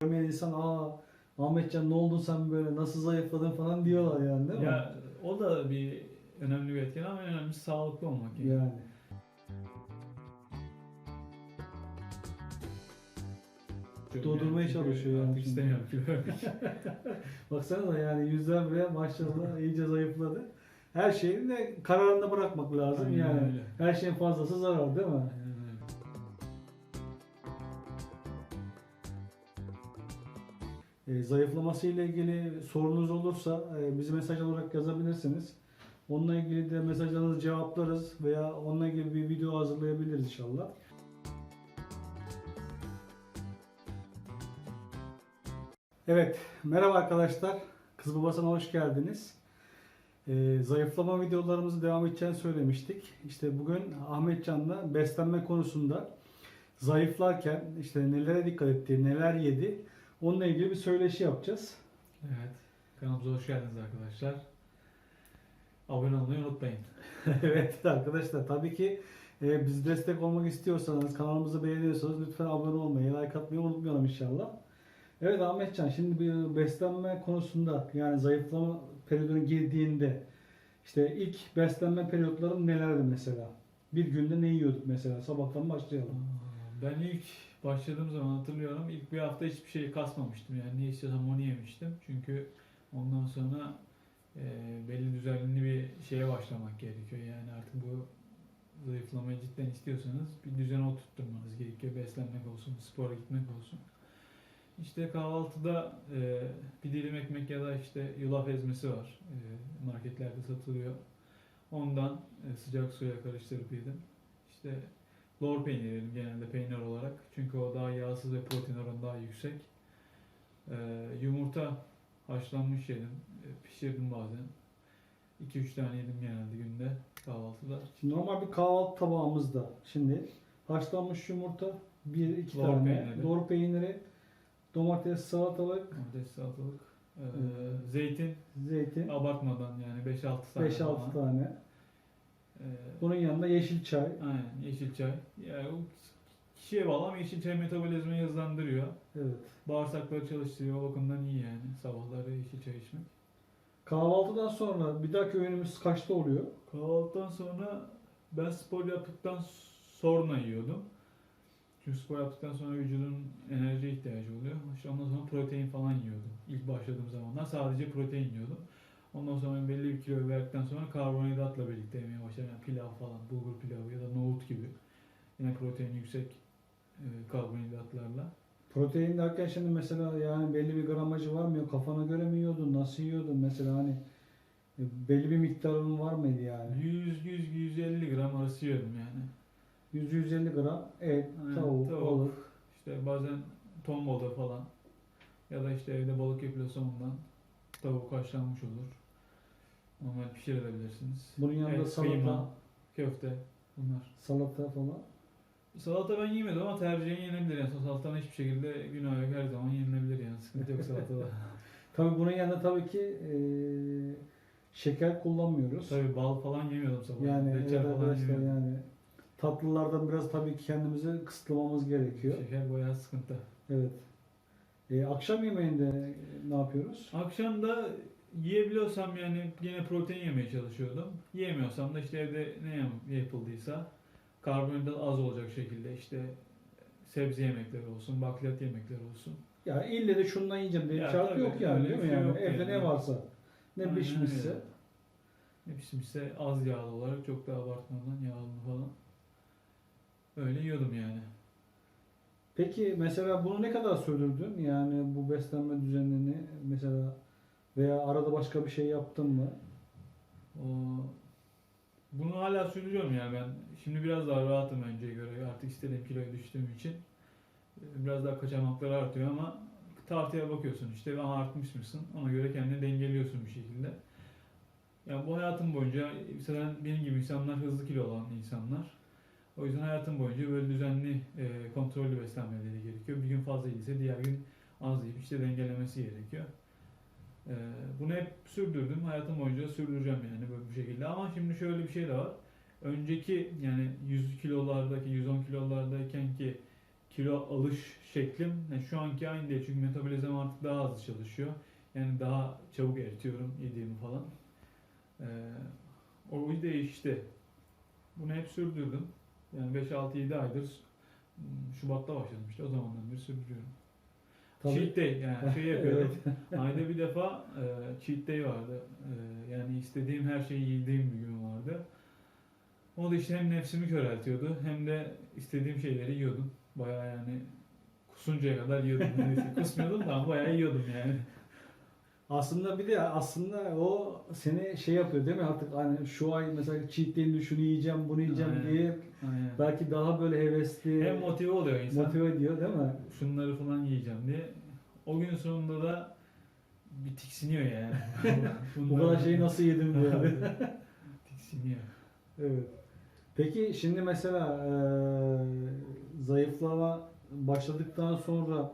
görmeyen insan aa Ahmetcan ne oldun sen böyle nasıl zayıfladın falan diyorlar yani değil mi? Ya o da bir önemli bir etken ama en önemlisi sağlıklı olmak. Yani. Yani. Doldurmaya çalışıyor yani Artık istemiyorum kilo vermek. Baksana da yani yüzler bile maşallah iyice zayıfladı. Her şeyi de kararında bırakmak lazım Aynen yani. öyle. Her şeyin fazlası zarar değil mi? E, zayıflaması ile ilgili sorunuz olursa e, bizi mesaj olarak yazabilirsiniz. Onunla ilgili de mesajlarınızı cevaplarız veya onunla ilgili bir video hazırlayabiliriz inşallah. Evet, merhaba arkadaşlar. Kız babasına hoş geldiniz. E, zayıflama videolarımızı devam edeceğini söylemiştik. İşte bugün Ahmetcan'la beslenme konusunda zayıflarken işte nelere dikkat etti, neler yedi onunla ilgili bir söyleşi yapacağız. Evet. Kanalımıza hoş geldiniz arkadaşlar. Abone olmayı unutmayın. evet arkadaşlar tabii ki e, biz destek olmak istiyorsanız kanalımızı beğeniyorsanız lütfen abone olmayı, like atmayı unutmayalım inşallah. Evet Ahmetcan şimdi bir beslenme konusunda yani zayıflama periyoduna girdiğinde işte ilk beslenme periyotların nelerdi mesela? Bir günde ne yiyorduk mesela? Sabahtan başlayalım. Ben ilk başladığım zaman hatırlıyorum ilk bir hafta hiçbir şey kasmamıştım. Yani ne istiyorsam onu yemiştim. Çünkü ondan sonra e, belli düzenli bir şeye başlamak gerekiyor. Yani artık bu zayıflamayı cidden istiyorsanız bir düzen oturtturmanız gerekiyor. Beslenmek olsun, spora gitmek olsun. İşte kahvaltıda e, bir dilim ekmek ya da işte yulaf ezmesi var. E, marketlerde satılıyor. Ondan e, sıcak suya karıştırıp yedim. İşte lor peyniri yedim genelde peynir olarak. Çünkü o daha yağsız ve protein oranı daha yüksek. E, yumurta haşlanmış yedim. E, pişirdim bazen. 2-3 tane yedim genelde günde kahvaltıda. Şimdi normal bir kahvaltı tabağımızda şimdi haşlanmış yumurta, bir iki Lor tane, peyniri. lor peyniri, domates, salatalık, Domates, salatalık, e, zeytin zeytin, abartmadan yani 5-6 tane 5-6 falan. tane. E, Bunun yanında yeşil çay. Aynen yeşil çay. Yani o kişiye bağlı ama yeşil çay metabolizmayı hızlandırıyor. Evet. Bağırsakları çalıştırıyor. O bakımdan iyi yani sabahları yeşil çay içmek. Kahvaltıdan sonra bir dahaki öğünümüz kaçta oluyor? Kahvaltıdan sonra ben spor yaptıktan sonra yiyordum. Çünkü spor yaptıktan sonra vücudun enerji ihtiyacı oluyor. İşte ondan sonra protein falan yiyordum. İlk başladığım zamanlar sadece protein yiyordum. Ondan sonra belli bir kilo verdikten sonra karbonhidratla birlikte yemeye başladım. Yani pilav falan, bulgur pilavı ya da nohut gibi. Yine protein yüksek e, karbonhidratlarla. Protein derken şimdi mesela yani belli bir gramajı var mı? Kafana göre mi yiyordun? Nasıl yiyordun? Mesela hani e, belli bir miktarın var mıydı yani? 100-100-150 gram arası yiyordum yani. 100-150 gram et, tavuk, tavuk. balık. İşte bazen ton balığı falan. Ya da işte evde balık yapıyorsa ondan tavuk haşlanmış olur. Normal pişirebilirsiniz. Bunun yanında Evet, salata, kıyma, köfte bunlar. salata falan. Salata ben yemedim ama tercihen yenebilir. Yani salatanın hiçbir şekilde günah yok. Her zaman yenilebilir yani. Sıkıntı yok salatada. Tabii bunun yanında tabii ki e, şeker kullanmıyoruz. Tabii bal falan yemiyordum sabah. Yani Reçel evet falan yemiyordum. yani tatlılardan biraz tabii ki kendimizi kısıtlamamız gerekiyor. Şeker bayağı sıkıntı. Evet. E, akşam yemeğinde ne yapıyoruz? Akşam da yiyebiliyorsam yani yine protein yemeye çalışıyordum. Yiyemiyorsam da işte evde ne yap- yapıldıysa karbonhidrat az olacak şekilde işte sebze yemekleri olsun, bakliyat yemekleri olsun. Ya ille de şundan yiyeceğim diye Ya şart yok yani değil mi şey yani? yok Evde yani. ne varsa ne Aynen pişmişse. öyle. Ne pişmişse az yağlı olarak çok da abartmadan yağlı falan. Öyle yiyordum yani. Peki mesela bunu ne kadar sürdürdün? Yani bu beslenme düzenini mesela veya arada başka bir şey yaptın mı? Bunu hala sürdürüyorum yani ben. Şimdi biraz daha rahatım önceye göre. Artık istediğim kiloya düştüğüm için. e, Biraz daha kaçamakları artıyor ama tartıya bakıyorsun işte ama artmış mısın? Ona göre kendini dengeliyorsun bir şekilde. Yani bu hayatım boyunca mesela benim gibi insanlar hızlı kilo olan insanlar. O yüzden hayatım boyunca böyle düzenli e, kontrollü beslenmeleri gerekiyor. Bir gün fazla yediyse diğer gün az yiyip işte dengelemesi gerekiyor. Ee, bunu hep sürdürdüm. Hayatım boyunca sürdüreceğim yani böyle bu şekilde. Ama şimdi şöyle bir şey de var. Önceki yani 100 kilolardaki, 110 kilolardayken ki kilo alış şeklim yani şu anki aynı değil çünkü metabolizm artık daha hızlı çalışıyor. Yani daha çabuk eritiyorum yediğimi falan. Ee, o değişti. Bunu hep sürdürdüm. Yani 5-6-7 aydır Şubat'ta başladım işte o zamandan beri sürdürüyorum. Tabii. Cheat day yani şey yapıyordum. Ayda bir defa e, cheat day vardı. E, yani istediğim her şeyi yediğim bir gün vardı. O da işte hem nefsimi köreltiyordu hem de istediğim şeyleri yiyordum. Bayağı yani kusuncaya kadar yiyordum. Neyse, kusmuyordum da bayağı yiyordum yani. Aslında bir de aslında o seni şey yapıyor değil mi artık hani şu ay mesela cheat day'inde şunu yiyeceğim bunu yiyeceğim Aynen. diye Aynen. belki daha böyle hevesli Hem motive oluyor insan. motive ediyor değil mi? Şunları falan yiyeceğim diye. O gün sonunda da bir tiksiniyor yani. Bu kadar şeyi nasıl yedim diye. tiksiniyor. evet. Peki şimdi mesela eee zayıflama başladıktan sonra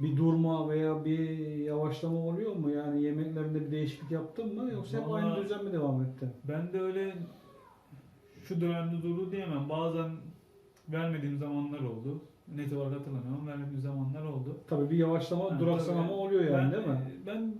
bir durma veya bir yavaşlama oluyor mu? Yani yemeklerinde bir değişiklik yaptın mı yoksa hep aynı düzen mi devam ettin? Ben de öyle şu dönemde durdu diyemem. Bazen vermediğim zamanlar oldu. Net olarak hatırlamıyorum. Vermediğim zamanlar oldu. Tabii bir yavaşlama, Ha, duraksama tabii. oluyor yani ben, değil mi? Ben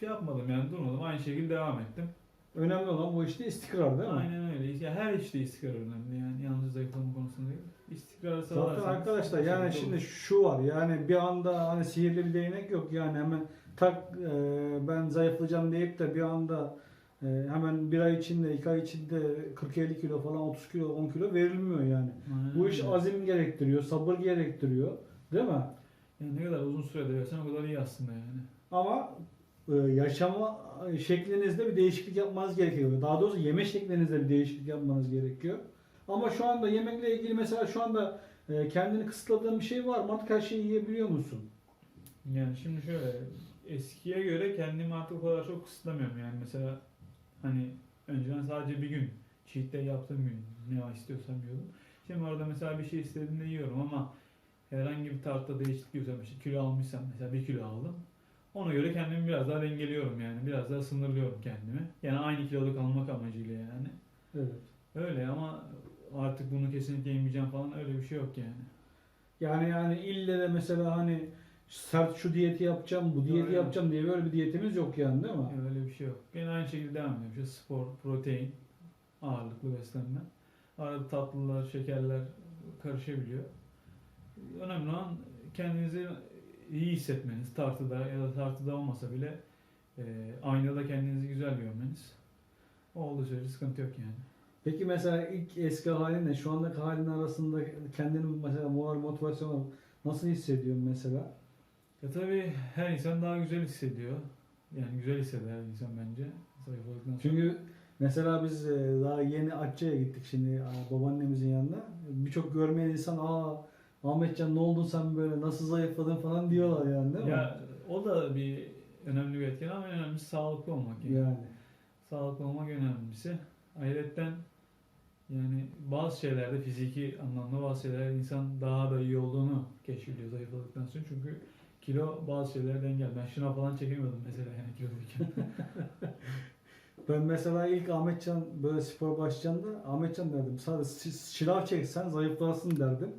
şey yapmadım yani durmadım. Aynı şekilde devam ettim. Önemli olan bu işte istikrar değil mi? Aynen öyle. Ya her işte istikrar önemli yani. Yalnız zayıflama konusunda değil. İstikrar Zaten sağlarsanız arkadaşlar her yani şimdi olur. şu var yani bir anda hani sihirli bir değnek yok yani hemen tak e, ben zayıflayacağım deyip de bir anda e, hemen bir ay içinde iki ay içinde 40-50 kilo falan 30 kilo 10 kilo verilmiyor yani. Aynen Bu iş öyle. azim gerektiriyor, sabır gerektiriyor değil mi? Yani ne kadar uzun sürede versen o kadar iyi aslında yani. Ama yaşama şeklinizde bir değişiklik yapmanız gerekiyor. Daha doğrusu yeme şeklinizde bir değişiklik yapmanız gerekiyor. Ama şu anda yemekle ilgili mesela şu anda e, kendini kısıtladığın bir şey var mı? Artık her şeyi yiyebiliyor musun? Yani şimdi şöyle eskiye göre kendimi artık o kadar çok kısıtlamıyorum yani mesela hani önceden sadece bir gün cheat day yaptığım gün ne istiyorsam yiyordum. Şimdi orada mesela bir şey istediğimde yiyorum ama herhangi bir tartta değişiklik yiyorsam işte kilo almışsam mesela bir kilo aldım. Ona göre kendimi biraz daha dengeliyorum yani biraz daha sınırlıyorum kendimi. Yani aynı kiloda kalmak amacıyla yani. Evet. Öyle ama artık bunu kesinlikle yemeyeceğim falan öyle bir şey yok yani. Yani yani ille de mesela hani sert şu diyeti yapacağım, bu diyeti Öyle. yapacağım diye böyle bir diyetimiz yok yani değil mi? Yani öyle bir şey yok. Gene aynı şekilde devam ediyorum. İşte spor, protein, ağırlıklı beslenme. Arada tatlılar, şekerler karışabiliyor. Önemli olan kendinizi iyi hissetmeniz. Tartıda ya da tartıda olmasa bile e, aynada kendinizi güzel görmeniz. O olduğu sürece sıkıntı yok yani. Peki mesela ilk eski halinle şu andaki halin arasında kendini mesela moral motivasyon nasıl hissediyorsun mesela? Ya tabii her insan daha güzel hissediyor. Yani güzel hisseder her insan bence. Zayıfladıktan. Çünkü mesela biz e, daha yeni Atça'ya gittik şimdi babaannemizin yanına. Birçok görmeyen insan aa Ahmetcan ne oldun sen böyle nasıl zayıfladın falan diyorlar yani değil mi? Ya o da bir önemli bir etken ama en önemlisi sağlıklı olmak yani. Yani. Sağlıklı olmak önemlisi. Ayrıca yani bazı şeylerde fiziki anlamda bazı şeylerde insan daha da iyi olduğunu keşfediyor zayıfladıktan sonra. Çünkü kilo bazı şeylerden engel. Ben şınav falan çekemiyordum mesela yani kiloluyken. Ben mesela ilk Ahmetcan böyle spor başlayacağında Ahmetcan derdim sadece şınav çeksen zayıflarsın derdim.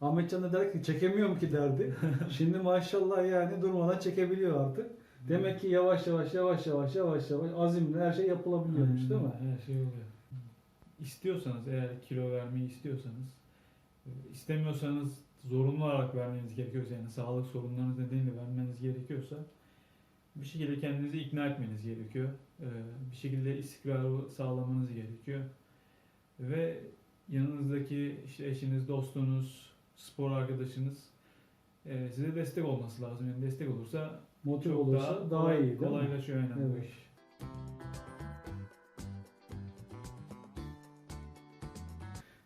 Ahmetcan da der ki çekemiyorum ki derdi. Şimdi maşallah yani durmadan çekebiliyor artık. Demek ki yavaş yavaş yavaş yavaş yavaş yavaş azimle her şey yapılabiliyormuş değil mi? Her şey oluyor. İstiyorsanız eğer kilo vermeyi istiyorsanız istemiyorsanız zorunlu olarak vermeniz gerekiyorsa yani sağlık sorunlarınız nedeniyle vermeniz gerekiyorsa bir şekilde kendinizi ikna etmeniz gerekiyor. Ee, Bir şekilde istikrarı sağlamanız gerekiyor. Ve yanınızdaki işte eşiniz, dostunuz, spor arkadaşınız e, size destek olması lazım. Yani destek olursa Motiv çok olursa daha, daha, iyi kolaylaşıyor aynen bu Evet. iş.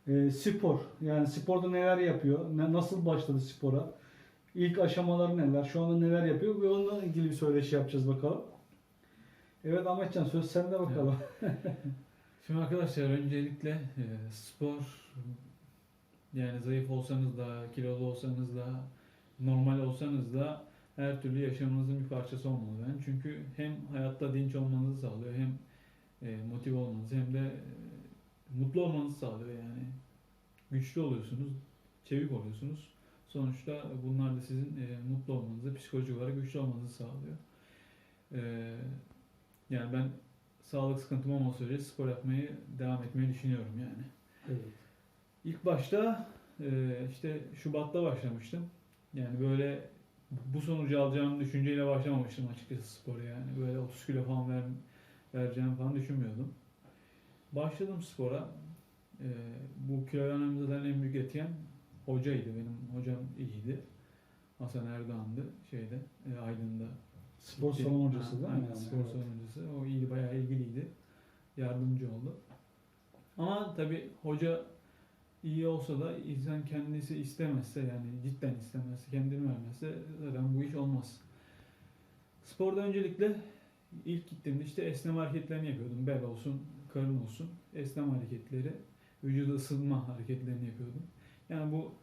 Ee, spor. Yani sporda neler yapıyor? Nasıl başladı spora? İlk aşamaları neler? Şu anda neler yapıyor? Ve onunla ilgili bir söyleşi yapacağız bakalım. Evet Ahmetcan söz sende bakalım. Şimdi arkadaşlar öncelikle e, spor yani zayıf olsanız da kilolu olsanız da normal olsanız da her türlü yaşamınızın bir parçası olmalı ben. Çünkü hem hayatta dinç olmanızı sağlıyor hem e, motive olmanızı hem de e, mutlu olmanızı sağlıyor yani. Güçlü oluyorsunuz, çevik oluyorsunuz. Sonuçta bunlar da sizin e, mutlu olmanızı, psikolojik olarak güçlü olmanızı sağlıyor. Yani ben sağlık sıkıntım olmasa sürece spor yapmayı devam etmeyi düşünüyorum yani. İlk başta e, işte Şubat'ta başlamıştım. Yani böyle bu sonucu alacağım düşünceyle başlamamıştım açıkçası spora yani. Böyle 30 kilo falan ver, vereceğim falan düşünmüyordum. Başladım spora. E, bu kilo vermemde zaten en büyük etken hocaydı. Benim hocam iyiydi. Hasan Erdoğan'dı şeyde e, Aydın'da. Spor Gitti. salon hocası değil mi? aynen, yani? spor Evet. salon hocası. O iyiydi, bayağı ilgiliydi. Yardımcı oldu. Ama tabii hoca iyi olsa da insan kendisi istemezse yani cidden istemezse, kendini vermezse zaten bu iş olmaz. Sporda öncelikle ilk gittiğimde işte esneme hareketlerini yapıyordum. Bel olsun, karın olsun. Esneme hareketleri, vücuda ısınma hareketlerini yapıyordum. Yani bu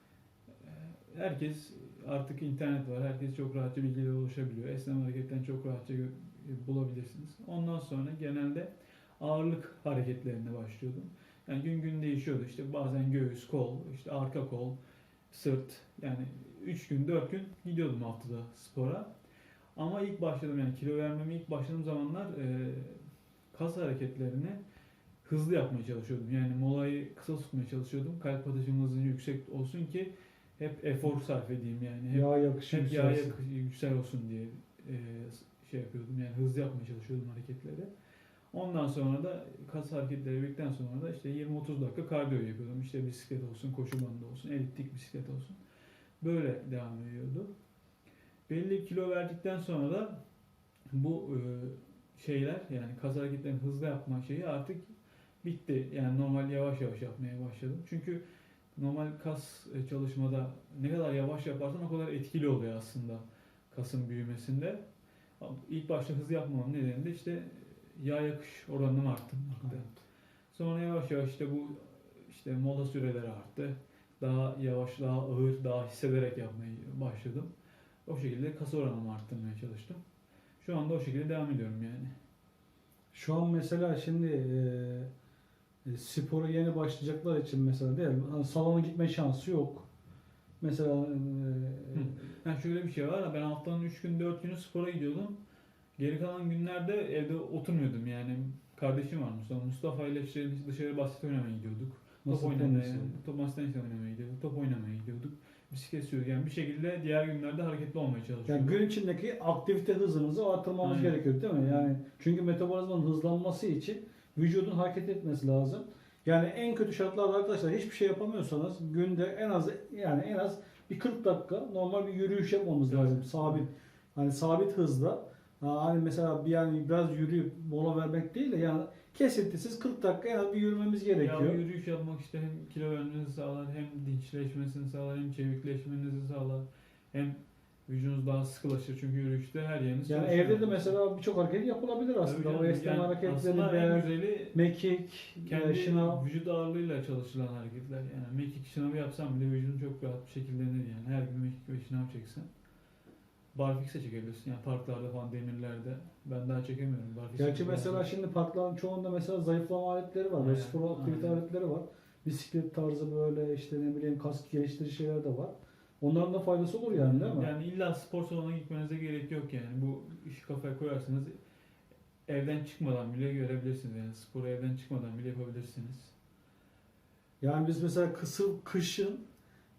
e, herkes artık internet var. Herkes çok rahatça bilgiyle ulaşabiliyor. Esneme hareketlerini çok rahatça e, bulabilirsiniz. Ondan sonra genelde ağırlık hareketlerine başlıyordum. Yani gün gün değişiyordu. İşte bazen göğüs, kol, işte arka kol, sırt. Yani 3 gün, 4 gün gidiyordum haftada spora. Ama ilk başladım yani kilo vermeme ilk başladığım zamanlar e, kas hareketlerini hızlı yapmaya çalışıyordum. Yani molayı kısa tutmaya çalışıyordum. Kalp atışım hızı yüksek olsun ki hep efor sarf edeyim yani. Hep, Yağ yakışı hep yağ yükselsin. yak- yüksel olsun diye e, şey yapıyordum. Yani hızlı yapmaya çalışıyordum hareketleri. Ondan sonra da kas hareketleri bittikten sonra da işte 20-30 dakika kardiyo yapıyordum. İşte bisiklet olsun, koşu bandı olsun, eliptik bisiklet olsun. Böyle devam ediyordu. Belli kilo verdikten sonra da bu e, şeyler yani kas hareketlerini hızlı yapma şeyi artık bitti. Yani normal yavaş yavaş yapmaya başladım. Çünkü normal kas e, çalışmada ne kadar yavaş yaparsan o kadar etkili oluyor aslında kasın büyümesinde. İlk başta hızlı yapmamın nedeni de işte yağ yakış oranını arttırmaktı. Evet. Sonra yavaş yavaş işte bu işte mola süreleri arttı. Daha yavaş, daha ağır, daha hissederek yapmaya başladım. O şekilde kas oranımı arttırmaya çalıştım. Şu anda o şekilde devam ediyorum yani. Şu an mesela şimdi e, e, spora yeni başlayacaklar için mesela değil mi? Hani salona gitme şansı yok. Mesela e, Yani şöyle bir şey var. Ben haftanın 3 gün 4 günü spora gidiyordum. Geri kalan günlerde evde oturmuyordum yani. Kardeşim var Mustafa. Mustafa ile işte dışarı basket oynamaya gidiyorduk. Top nasıl oynamaya, top tenisi oynamaya gidiyorduk. Top oynamaya gidiyorduk. Bisiklet sürüyorduk. Yani bir şekilde diğer günlerde hareketli olmaya Yani çalışıyorduk. gün içindeki aktivite hızınızı artırmamız Aynen. gerekiyor değil mi? Yani çünkü metabolizmanın hızlanması için vücudun hareket etmesi lazım. Yani en kötü şartlarda arkadaşlar hiçbir şey yapamıyorsanız günde en az yani en az bir 40 dakika normal bir yürüyüş yapmamız Evet. lazım. Sabit. Hani sabit hızla. Ha, Hani mesela bir yani biraz yürüyüp mola vermek değil de yani kesintisiz 40 dakika en az bir yürümemiz Ya gerekiyor. bu yürüyüş yapmak işte hem kilo vermenizi sağlar, hem dinçleşmesini sağlar, hem çevikleşmenizi sağlar. Hem vücudunuz daha sıkılaşır çünkü yürüyüşte her yeriniz Yani çalışıyor. evde de mesela birçok hareket yapılabilir Tabii aslında. canım, O esneme yani hareketleri, aslında en de, güzeli mekik, kendi e, şınav. vücut ağırlığıyla çalışılan hareketler. Yani mekik şınavı yapsam bile vücudun çok rahat bir şekilde denir yani. Her gün mekik ve şınav çeksen. Barfix'e çekebilirsin. Yani parklarda falan demirlerde. Ben daha çekemiyorum. Barfix'e Gerçi mesela şimdi parkların çoğunda mesela zayıflama aletleri var. Aynen, Spor aktivite aynen. aletleri var. Bisiklet tarzı böyle işte ne bileyim kas geliştirici şeyler de var. Onların da faydası olur yani değil mi? Yani illa spor salonuna gitmenize gerek yok yani. Bu işi kafaya koyarsanız evden çıkmadan bile görebilirsiniz. Yani sporu evden çıkmadan bile yapabilirsiniz. Yani biz mesela kısır kışın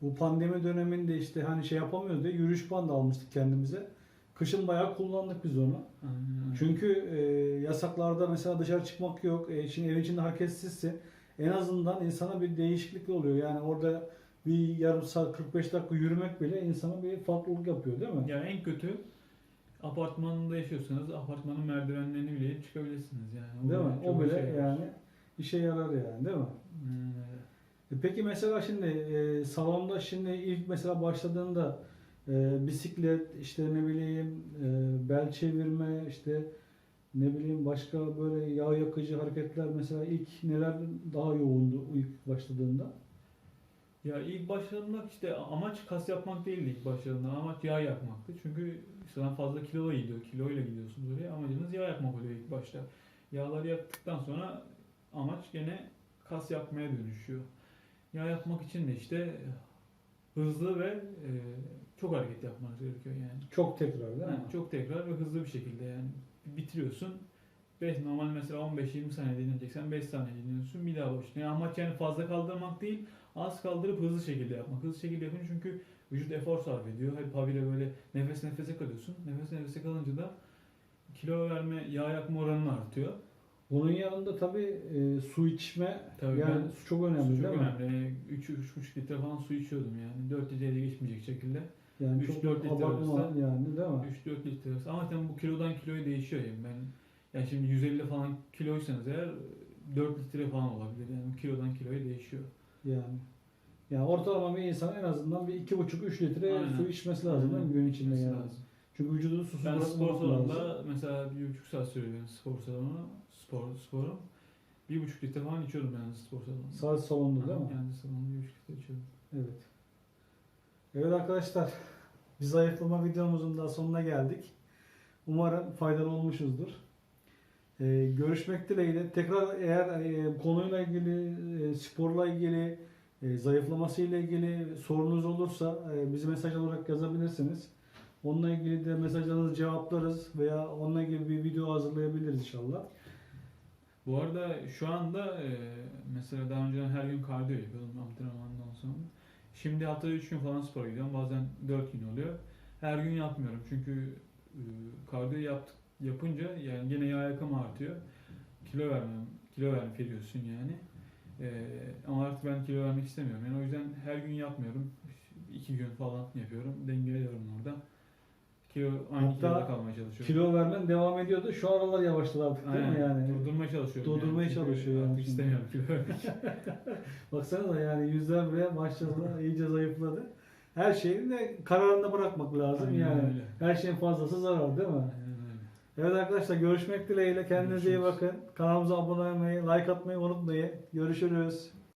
bu pandemi döneminde işte hani şey yapamıyoruz diye yürüyüş bandı almıştık kendimize. Kışın bayağı kullandık biz onu. Aynen. Çünkü e, yasaklarda mesela dışarı çıkmak yok. E, şimdi evin içinde hareketsizsin. En azından insana bir değişiklik oluyor. Yani orada bir yarım saat 45 dakika yürümek bile insana bir farklılık yapıyor değil mi? Yani en kötü apartmanda yaşıyorsanız apartmanın merdivenlerini bile çıkabilirsiniz yani. Değil mi? O bile şey yani işe yarar yani değil mi? Hmm, Peki mesela şimdi e, salonda şimdi ilk mesela başladığında e, bisiklet işte ne bileyim e, bel çevirme işte ne bileyim başka böyle yağ yakıcı hareketler mesela ilk neler daha yoğundu ilk başladığında? Ya ilk başladığımda işte amaç kas yapmak değildi ilk başladığımda. Amaç yağ yakmaktı. Çünkü sana fazla kilo gidiyor. Kiloyla gidiyorsunuz oraya. Amacınız yağ yakmak oluyor ilk başta. Yağları yaktıktan sonra amaç gene kas yapmaya dönüşüyor. Yağ yapmak için de işte hızlı ve e, çok hareket yapmanız gerekiyor yani. Çok tekrar değil mi? Yani çok tekrar ve hızlı bir şekilde yani bitiriyorsun. 5 normal mesela 15-20 saniye dinleneceksen 5 saniye dinleniyorsun bir daha başlıyorsun. Yani amaç yani fazla kaldırmak değil az kaldırıp hızlı şekilde yapmak. Hızlı şekilde yapınca çünkü vücut efor sarf ediyor. Hep habire böyle nefes nefese kalıyorsun. Nefes nefese kalınca da kilo verme, yağ yakma oranın artıyor. Bunun yanında tabii e, su içme Tabii yani ben- su çok önemli Su çok değil mi? önemli. 3-3,5 litre falan su içiyordum yani. 4 litreye geçmeyecek şekilde. Yani Üç, çok dört litre abartmadan arası. yani değil mi? 3-4 litre arası. Ama tabii bu kilodan kiloya değişiyor yani. Ben yani şimdi 150 falan kiloysanız eğer 4 litre falan olabilir. Yani kilodan kiloya değişiyor. Yani. Yani ortalama bir insan en azından bir iki buçuk üç litre Aynen. su içmesi lazım değil mi gün içinde yani. Çünkü vücudunu susuz Ben spor bırakmamak lazım. salonunda mesela bir buçuk saat sürüyor benim spor salonu. Spor, sporum. Bir buçuk litre falan içiyordum yani spor salonunda. Sadece salonda değil mi? Yani salonda bir buçuk litre içiyordum. Evet. Evet arkadaşlar. Bir zayıflama videomuzun da sonuna geldik. Umarım faydalı olmuşuzdur. Ee, görüşmek dileğiyle. Tekrar eğer e, konuyla ilgili, e, sporla ilgili, e, zayıflaması ile ilgili sorunuz olursa e, bizi mesaj olarak yazabilirsiniz. Onunla ilgili de mesajlarınızı cevaplarız veya onunla ilgili bir video hazırlayabiliriz inşallah. Bu arada şu anda e, mesela daha önceden her gün kardiyo yapıyordum antrenmandan sonra. Şimdi haftada 3 gün falan spora gidiyorum. Bazen 4 gün oluyor. Her gün yapmıyorum çünkü e, kardiyo yaptık, yapınca yani gene yağ yakımı artıyor. Kilo vermem, kilo vermek veriyorsun yani. E, ama artık ben kilo vermek istemiyorum. Yani o yüzden her gün yapmıyorum. 2 gün falan yapıyorum. Dengeliyorum orada. Kilo aynı Hatta kiloda kalmaya çalışıyorum. Kilo vermen devam ediyordu. Şu aralar yavaşladı artık değil mi Aynen. yani? Durdurmaya çalışıyorum. Durdurmaya Çünkü çalışıyor yani Artık istemiyorum kilo. Baksana da yani yüzler bile başladı, iyice zayıfladı. Her şeyi de kararında bırakmak lazım Aynen yani. öyle. Her şeyin fazlası zarar değil mi? Aynen. Evet arkadaşlar görüşmek dileğiyle. Kendinize iyi Görüşürüz. bakın. Kanalımıza abone olmayı, like atmayı unutmayın. Görüşürüz.